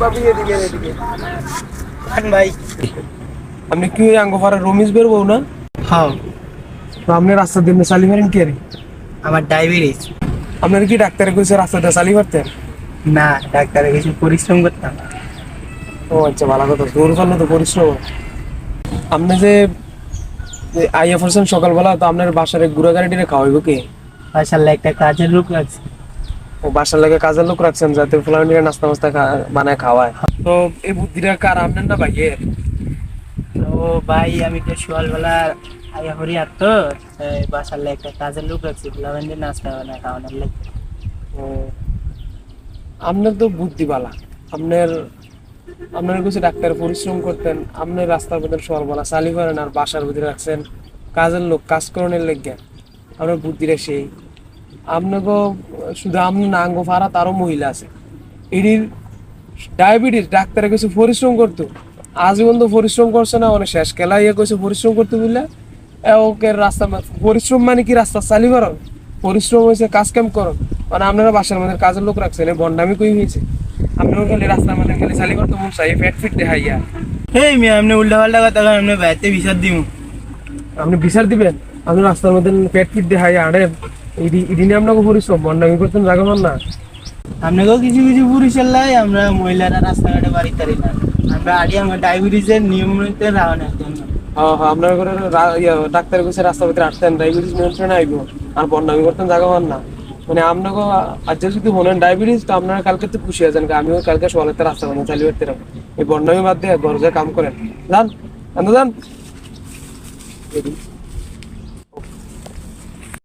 ভাবি এদিকে এদিকে। ভাই। আপনি কি আঙ্গফারা রমিজ বের বউ না? হ্যাঁ। আপনি রাস্তা দিন চালি মারেন কি আরে আমার ডায়াবেটিস। আপনার কি ডাক্তারে কইছে রাস্তাটা চালি মারতেন না ডাক্তারে কিছু পরিশ্রম করতাম। ও আচ্ছা ভালো কথা। দৌড় করলে তো পরিশ্রম। আপনি যে আইয়া পড়ছেন সকালবেলা তো আপনার বাসার গুড়া গাড়িটিরে খাওয়াইব কি? মাশাআল্লাহ একটা কাজের লোক লাগছে। ও বাসার লাগে কাজের লোক রাখছেন যাতে ফুলানিরা নাস্তা মাস্তা বানায় খাওয়ায়। তো এই বুদ্ধিটা কার? আপনার না ভাইয়ের? তো ভাই আমি তো সকালবেলা আয়া হরি আর তো বাসার লাগে একটা কাজের লোক রাখছি ফুলাবেন নাস্তা বানা খাওয়ানোর লাগে। ও, আপনার তো বুদ্ধি বালা আপনার আপনার কিছু ডাক্তার পরিশ্রম করতেন আপনি রাস্তার ভিতরে সকালবেলা চালি করেন আর বাসার ভিতরে রাখছেন কাজের লোক কাজ করণের লেগে। আপনার বুদ্ধিটা সেই। আপনাকে শুধু আপনি না আঙ্গ ফারা তারও মহিলা আছে। এটির ডায়াবেটিস ডাক্তারে কিছু পরিশ্রম করতো। আজীবন তো পরিশ্রম করছে না শেষ খেলা ইয়ে পরিশ্রম করতে বুঝলে এ ওকে রাস্তা পরিশ্রম মানে কি রাস্তা চালি করো পরিশ্রম হয়েছে কাজ কাম করো মানে আপনারা বাসার মধ্যে কাজের লোক রাখছেন বন্ডামি কই হয়েছে আপনার খালি রাস্তার মধ্যে খালি চালি করতে মন চাই পেট ফিট দেখাইয়া। হেই মিয়া আপনি উল্টা পাল্টা কথা আপনি বাইতে বিচার দিমু। আপনি বিচার দিবেন? আপনি রাস্তার মধ্যে পেট ফিট দেখাইয়া আরে আপনাকে পরিশ্রম করতেন জাগামান না? আপনাকেও কিছু কিছু পুরুষের লাই আমরা মহিলারা রাস্তাঘাটে বাড়ি তারি না। আমরা আগে আমার ডায়াবেটিসের নিয়মিত রাওয়ানোর জন্য হ্যাঁ হ্যাঁ আপনার ঘরে ডাক্তার কইছে রাস্তার ভিতরে আটতেন ডায়াবেটিস নিয়ন্ত্রণে আইব। আর বন্ডামি করতেন জাগামান না। মানে আপনাকে আজ যদি ডায়াবেটিস তো আপনারা কালকে তো খুশি আছেন আমিও কালকে সকালে রাস্তা বানিয়ে চালিয়ে করতে রাখব এই বন্ডামি বাদ দিয়ে ঘরে যা কাম করেন। যান জান